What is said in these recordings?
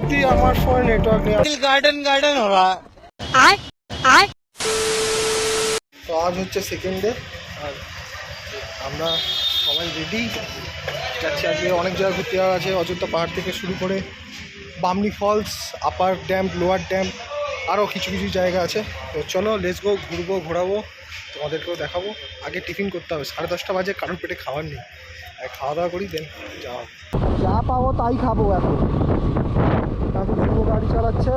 অব্দি আমার ফোনে নেটওয়ার্ক নেই दिल गार्डन गार्डन हो रहा है তো আজ হচ্ছে সেকেন্ড ডে আর আমরা সবাই রেডি যাচ্ছি আজকে অনেক জায়গায় ঘুরতে যাওয়া আছে অযোধ্যা পাহাড় থেকে শুরু করে Bamni falls upper dam lower dam আরও কিছু কিছু জায়গা আছে। তো চলো লেটস গো ঘুরবো ঘোরাবো তোমাদেরকেও দেখাবো। আগে টিফিন করতে হবে সাড়ে দশটা বাজে কারোর পেটে খাবার নেই। আর খাওয়া দাওয়া করি দেন যাওয়া যা পাবো তাই খাব এখন। গাড়ি চালাচ্ছে।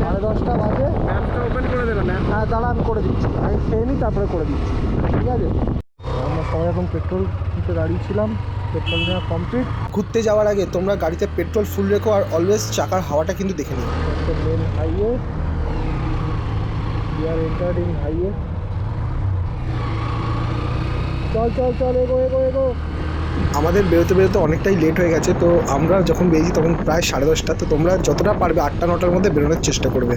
সাড়ে দশটা বাজে। ম্যাপটা ওপেন করে দেবে ম্যাপ হ্যাঁ দাঁড়া আমি করে দিচ্ছি। আমি খেয়ে নিই তারপরে করে দিচ্ছি। ঠিক আছে? আমরা সবাই এখন পেট্রোল দিতে দাঁড়িয়েছিলাম পেট্রোল নেওয়া কমপ্লিট ঘুরতে যাওয়ার আগে তোমরা গাড়িতে পেট্রোল ফুল রেখো আর অলওয়েজ চাকার হাওয়াটা কিন্তু দেখে নিও। Main highway we are entered in highway চল চল চল এগো এগো এগো। আমাদের বেরোতে বেরোতে অনেকটাই লেট হয়ে গেছে তো আমরা যখন বেরিয়েছি তখন প্রায় সাড়ে দশটা তো তোমরা যতটা পারবে আটটা নটার মধ্যে বেরোনোর চেষ্টা করবে।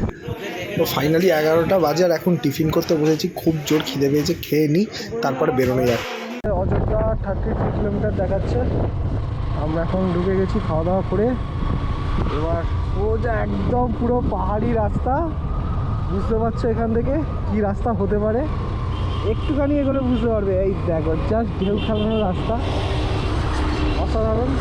তো ফাইনালি এগারোটা বাজে আর এখন টিফিন করতে বসেছি খুব জোর খিদে পেয়েছে খেয়ে নিই তারপরে বেরোনো যাক অযোধ্যা থার্টি থ্রি কিলোমিটার দেখাচ্ছে। আমরা এখন ঢুকে গেছি খাওয়া দাওয়া করে। এবার সোজা একদম পুরো পাহাড়ি রাস্তা। বুঝতে পারছ এখান থেকে? কি রাস্তা হতে পারে? একটুখানি এগুলো বুঝতে পারবে। এই দেখো জাস্ট ঢেউ খেলানোর রাস্তা। অসাধারণ।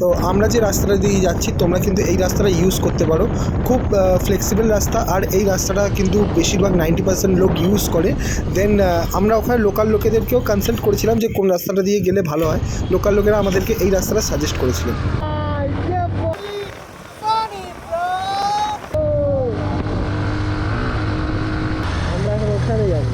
তো আমরা যে রাস্তাটা দিয়ে যাচ্ছি, তোমরা কিন্তু এই রাস্তাটা ইউজ করতে পারো। খুব ফ্লেক্সিবল রাস্তা। আর এই রাস্তাটা কিন্তু বেশিরভাগ নাইনটি পার্সেন্ট লোক ইউজ করে। দেন আমরা ওখানে লোকাল লোকেদেরকেও কনসাল্ট করেছিলাম যে কোন রাস্তাটা দিয়ে গেলে ভালো হয়। লোকাল লোকেরা আমাদেরকে এই রাস্তাটা সাজেস্ট করেছিলেন আমরা এখন ওখানে যাব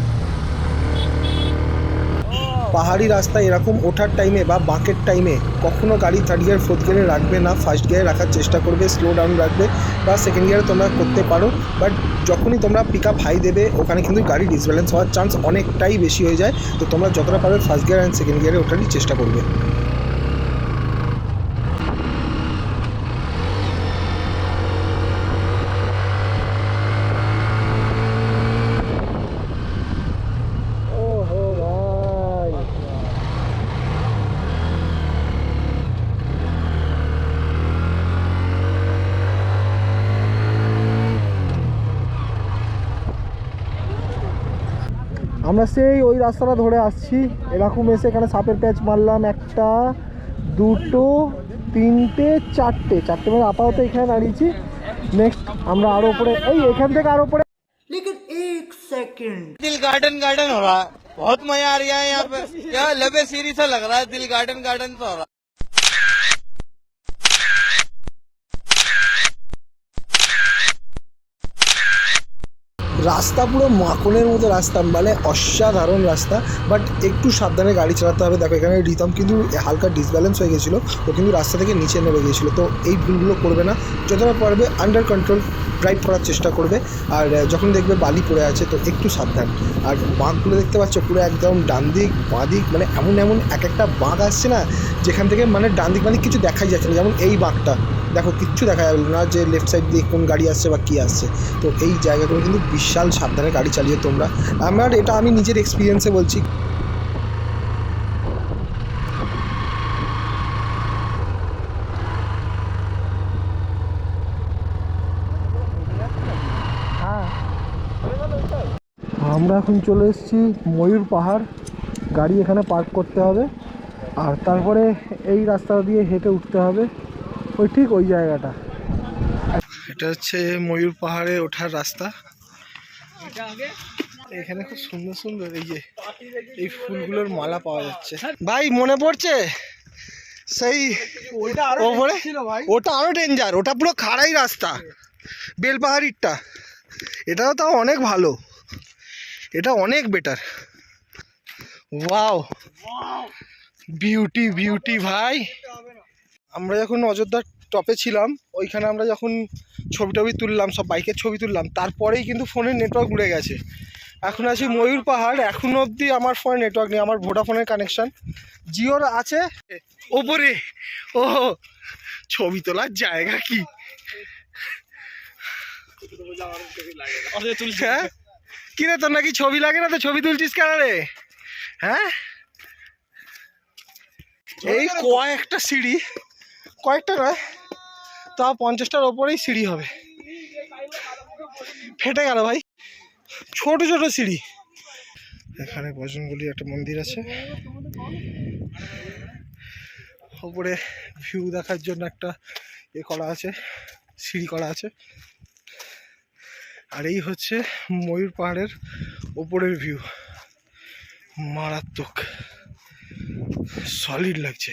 পাহাড়ি রাস্তায় এরকম ওঠার টাইমে বা বাঁকের টাইমে কখনও গাড়ি থার্ড গিয়ার ফোর্থ গিয়ারে রাখবে না। ফার্স্ট গিয়ারে রাখার চেষ্টা করবে স্লো ডাউন রাখবে বা সেকেন্ড গিয়ারে তোমরা করতে পারো। বাট যখনই তোমরা পিক আপ হাই দেবে, ওখানে কিন্তু গাড়ি ডিসব্যালেন্স হওয়ার চান্স অনেকটাই বেশি হয়ে যায়। তো তোমরা যতটা পারবে ফার্স্ট গিয়ার অ্যান্ড সেকেন্ড গিয়ারে ওঠারই চেষ্টা করবে ওহো ভাই আমরা সেই ওই রাস্তাটা ধরে আসছি এরকম এসে এখানে সাপের প্যাচ মারলাম একটা দুটো তিনটে চারটে চারটে মানে আপাতত এখানে দাঁড়িয়েছি নেক্সট আমরা আরও উপরে এই এখান থেকে আরও উপরে दिल गार्डन गार्डन हो रहा है बहुत मजा आ रहा है यहाँ पे क्या लबे सीरी सा लग रहा है दिल गार्डन गार्डन सा हो रहा है রাস্তা পুরো মাখনের মতো রাস্তা মানে অসাধারণ রাস্তা বাট একটু সাবধানে গাড়ি চালাতে হবে। দেখো, এখানে রিতম কিন্তু হালকা ডিসব্যালেন্স হয়ে গেছিল, ও কিন্তু রাস্তা থেকে নিচে নেমে গিয়েছিল তো এই ভুলগুলো করবে না। যতটা পারবে আন্ডার কন্ট্রোল ড্রাইভ করার চেষ্টা করবে। আর যখন দেখবে বালি পড়ে আছে, তো একটু সাবধান। আর বাঁকগুলো দেখতে পাচ্ছ, পুরো একদম ডান দিক বাঁ দিক মানে এমন এমন এক একটা বাঁক আসছে না, যেখান থেকে মানে ডান দিক মানে কিছু দেখাই যাচ্ছে না। যেমন এই বাঁকটা কিচ্ছু দেখা যাবে না যে লেফট সাইড দিয়ে কোন গাড়ি আসছে বা কী আসছে। তো এই জায়গাগুলো কিন্তু বিশাল সাবধানে গাড়ি চালিয়ে তোমরা। আমার এটা আমি নিজের এক্সপিরিয়েন্সে বলছি। আমরা এখন চলে এসেছি ময়ূর পাহাড়। গাড়ি এখানে পার্ক করতে হবে। আর তারপরে এই রাস্তা দিয়ে হেঁটে উঠতে হবে। ওই ঠিক ওই জায়গাটা। এটা হচ্ছে ময়ূর পাহাড়ে ওঠার রাস্তা। এখানে খুব সুন্দর সুন্দর এই যে এই ফুলগুলোর মালা পাওয়া যাচ্ছে। ভাই মনে পড়ছে? সেই ওপরে? ওটা আরও ডেঞ্জার ওটা পুরো খাড়াই রাস্তা। বেলপাহাড়িরটা। এটাও তাও অনেক ভালো। এটা অনেক বেটার ওয়াও বিউটি বিউটি ভাই। আমরা যখন অযোধ্যার টপে ছিলাম, ওইখানে আমরা যখন ছবি টবি তুললাম, সব বাইকের ছবি তুললাম, তারপরেই কিন্তু ফোনের নেটওয়ার্ক উড়ে গেছে। এখন আছি ময়ূর পাহাড়, এখনও অবধি আমার ফোনে নেটওয়ার্ক নেই, আমার ভোডাফোনের কানেকশান জিওর আছে? ওপরে! ও ছবি তোলার জায়গা কি? হ্যাঁ? কি রে তোর নাকি ছবি লাগে না? তো ছবি তুলছিস কেন রে? হ্যাঁ? এই কয়েকটা সিঁড়ি। কয়েকটা নয়, তা পঞ্চাশটার ওপরেই সিঁড়ি হবে। ফেটে গেল ভাই। ছোট ছোট সিঁড়ি। এখানে বজরঙ্গলির একটা মন্দির আছে। ওপরে ভিউ দেখার জন্য একটা এ করা আছে, সিঁড়ি করা আছে। আর এই হচ্ছে ময়ূর পাহাড়ের ওপরের ভিউ মারাত্মক। সলিড লাগছে।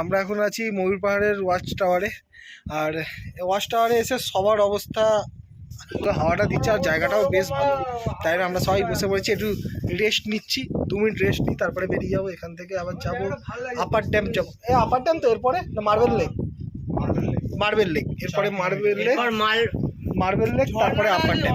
আমরা এখন আছি ময়ূর পাহাড়ের ওয়াচ টাওয়ারে আর ওয়াচ টাওয়ারে এসে সবার অবস্থা হাওয়াটা দিচ্ছে আর জায়গাটাও বেশ ভালো। তাই আমরা সবাই বসে পড়েছি একটু রেস্ট নিচ্ছি দু মিনিট রেস্ট নিই তারপরে বেরিয়ে যাব এখান থেকে আবার যাব আপার ড্যাম যাব। এ আপার ড্যাম তো এরপরে? না মার্বেল লেক মার্বেল লেক এরপরে মার্বেল লেক মার্বেল লেক তারপরে আপার ড্যাম